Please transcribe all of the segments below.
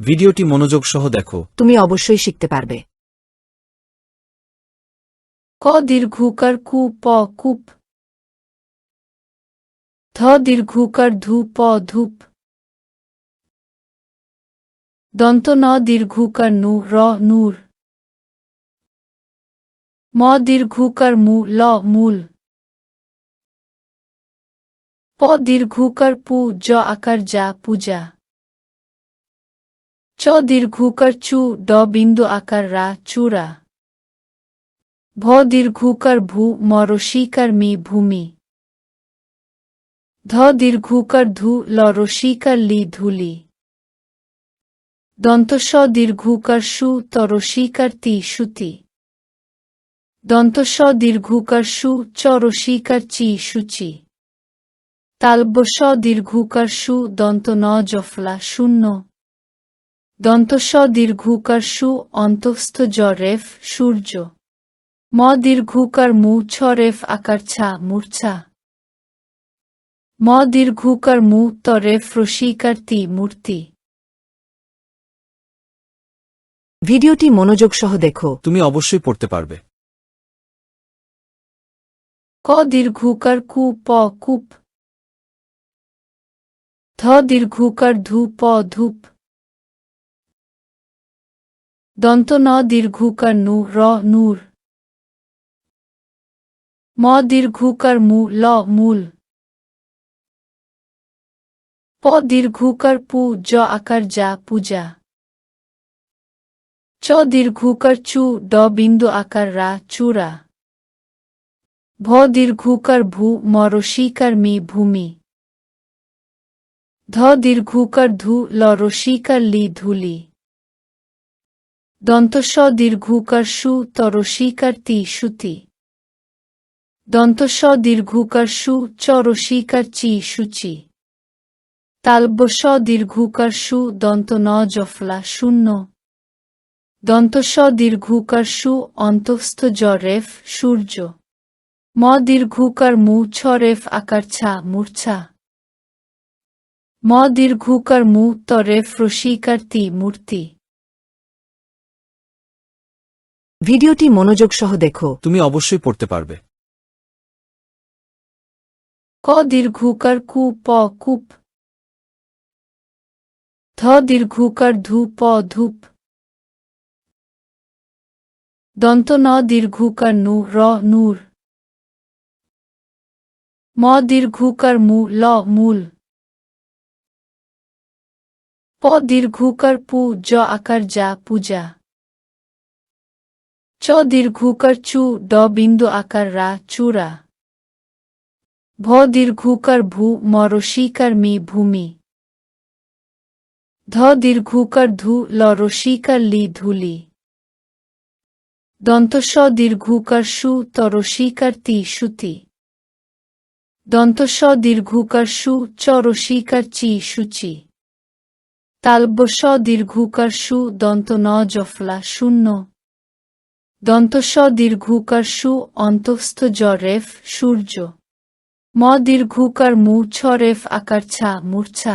ভিডিওটি মনোযোগ সহ দেখো। তুমি অবশ্যই শিখতে পারবে। ক দীর্ঘকার কু প কূপ। ধ দীর্ঘকার ধু প ধূপ। দন্ত ন দীর্ঘকার নু র নূর। ম দীর্ঘকার মু ল মূল। প দীর্ঘকার পু জ আকার যা পূজা। চ দীর্ঘকার চু ড বিন্দু আকার রা চূড়া। ভ দীর্ঘকার ভূ মরসিকার মি ভূমি। ধ দীর্ঘকার ধু ল রসিকার লি ধুলি। দন্ত স দীর্ঘকার সু তরসিকার তি সুতি। দন্ত স দীর্ঘকার সু চ চি সূচি। তালব্য স দীর্ঘকার সু দন্ত ন জফলা শূন্য। দন্ত স দীর্ঘকার সু অন্তঃস্থ জ রেফ সূর্য। ম দীর্ঘকার মু ছ রেফ আকার ছা মূর্ছা। ম দীর্ঘকার মু ত রেফ রসিকার তি মূর্তি। ভিডিওটি মনোযোগ সহ দেখো। তুমি অবশ্যই পড়তে পারবে। ক দীর্ঘকার কু প কূপ। ধ দীর্ঘকার ধু প ধূপ। দন্ত ন দীর্ঘকার নু, র নূর। ম দীর্ঘকার মু, ল মূল। প দীর্ঘকার পু, জ আকার যা, পূজা। চ দীর্ঘকার চু, ড বিন্দু আকার রা, চূড়া। ভ দীর্ঘকার ভূ মরসিকার মি, ভূমি। ধ দীর্ঘকার ধু, ল রসিকার লি, ধুলি। দন্ত স দীর্ঘকার সু তরসিকার তি সুতি। দন্ত স দীর্ঘকার সু চ রসিকার চি সূচি। তালব্য স দীর্ঘকার সু দন্ত ন জফলা শূন্য। দন্ত স দীর্ঘকার সু অন্তঃস্থ জ রেফ সূর্য। ম দীর্ঘকার মু ছ রেফ আকার ছা মূর্ছা। ম দীর্ঘকার মু ত রেফ রসিকার তি মূর্তি। ভিডিওটি মনোযোগ সহ দেখো। তুমি অবশ্যই পড়তে পারবে। ক দীর্ঘকার কু প কূপ। ধ দীর্ঘকার ধু প ধূপ। দন্ত ন দীর্ঘকার নু র নূর। ম দীর্ঘকার মু ল মূল। প দীর্ঘকার পু জ আকার যা পূজা। চ দীর্ঘকার চু, ড বিন্দু আকার রা, চূড়া। ভ দীর্ঘকার ভূ মরসিকার মি, ভূমি। ধ দীর্ঘকার ধু, ল রসিকার লি, ধুলি। দন্ত স দীর্ঘকার সু তরসিকার তি, সুতি। দন্ত স দীর্ঘকার সু, চ রসিকার চি, সূচি। তালব্য স দীর্ঘকার সু, দন্ত ন জফলা, শূন্য। দন্ত স দীর্ঘকার সু অন্তঃস্থ জ রেফ সূর্য। ম দীর্ঘকার মু ছ রেফ আকার ছা মূর্ছা।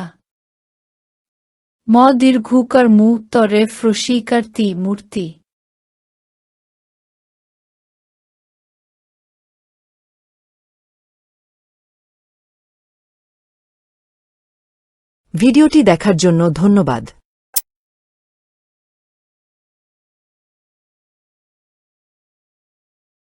ম দীর্ঘকার মু ত রেফ রসিকার তি মূর্তি। ভিডিওটি দেখার জন্য ধন্যবাদ।